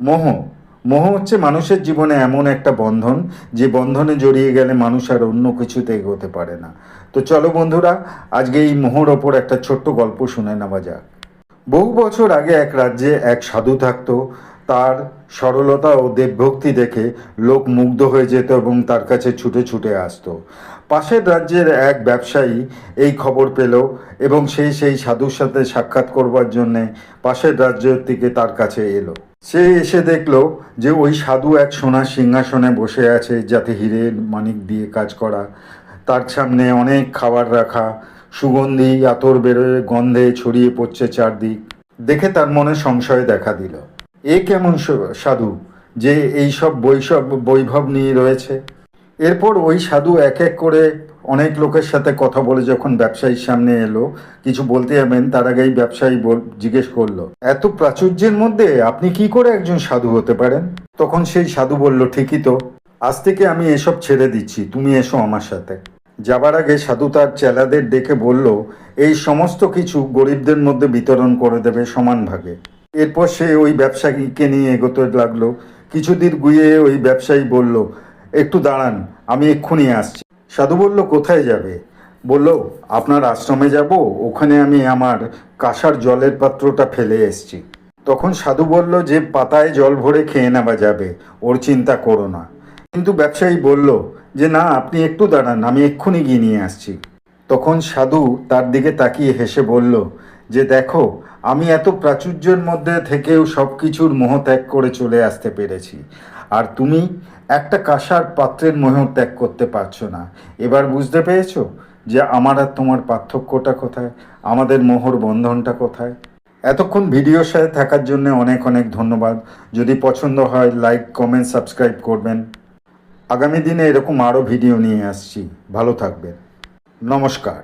মোহ। মোহ হচ্ছে মানুষের জীবনে এমন একটা বন্ধন, যে বন্ধনে জড়িয়ে গেলে মানুষ আর অন্য কিছুতে এগোতে পারে না। তো চলো বন্ধুরা, আজকে এই মোহর ওপর একটা ছোট্ট গল্প শুনে নেওয়া যাক। বহু বছর আগে এক রাজ্যে এক সাধু থাকতো, তার সরলতা ও দেবভক্তি দেখে লোক মুগ্ধ হয়ে যেত এবং তার কাছে ছুটে ছুটে আসতো। পাশের রাজ্যের এক ব্যবসায়ী এই খবর পেল এবং সেই সেই সাধুর সাথে সাক্ষাৎ করবার জন্যে পাশের রাজ্যের থেকে তার কাছে এলো। সে এসে দেখল যে ওই সাধু এক সোনার সিংহাসনে বসে আছে, যাতে হিরের মানিক দিয়ে কাজ করা। তার সামনে অনেক খাবার রাখা, সুগন্ধি, আতর বেরোয়, গন্ধে ছড়িয়ে পড়ছে চারদিক। দেখে তার মনে সংশয় দেখা দিল। এ কেমন সাধু, যে এই সব বৈষব, বৈভব নিয়ে রয়েছে? এরপর ওই সাধু এক এক করে অনেক লোকের সাথে কথা বলে যখন ব্যবসায়ীর সামনে এলো, কিছু বলতে যাবেন, তার আগেই ব্যবসায়ী জিজ্ঞেস করল, এত প্রাচুর্যের মধ্যে আপনি কি করে একজন সাধু হতে পারেন? তখন সেই সাধু বলল, ঠিকই তো, আজ থেকে আমি এসব ছেড়ে দিচ্ছি, তুমি এসো আমার সাথে। যাবার আগে সাধু তার চেলাদের ডেকে বলল, এই সমস্ত কিছু গরিবদের মধ্যে বিতরণ করে দেবে সমান ভাগে। এরপর সে ওই ব্যবসায়ীকে নিয়ে এগোতে লাগল। কিছুদিন গুয়ে ওই ব্যবসায়ী বলল, একটু দাঁড়ান, আমি এক্ষুনি আসছি। সাধু বলল, কোথায় যাবে? বলল, আপনার আশ্রমে যাব, ওখানে আমি আমার কাঁসার জলের পাত্রটা ফেলে এসছি। তখন সাধু বলল, যে পাতায় জল ভরে খেয়ে নেওয়া যাবে, ওর চিন্তা করো না। কিন্তু ব্যবসায়ী বলল, যে না, আপনি একটু দাঁড়ান, আমি এক্ষুনি গিয়ে নিয়ে আসছি। তখন সাধু তার দিকে তাকিয়ে হেসে বলল, যে দেখো, আমি এত প্রাচুর্যের মধ্যে থেকেও সব কিছুর মোহ ত্যাগ করে চলে আসতে পেরেছি। আর তুমি একটা কাঁসার পাত্রের মোহ ত্যাগ করতে পারছ না। এবার বুঝতে পেরেছ যে আমার আর তোমার পার্থক্যটা কোথায়? আমাদের মোহর বন্ধনটা কোথায়? এতক্ষণ ভিডিওর সাথে থাকার জন্য অনেক অনেক ধন্যবাদ। যদি পছন্দ হয় লাইক কমেন্ট সাবস্ক্রাইব করবেন। আগামী দিনে এরকম আরও ভিডিও নিয়ে আসছি। ভালো থাকবেন। নমস্কার।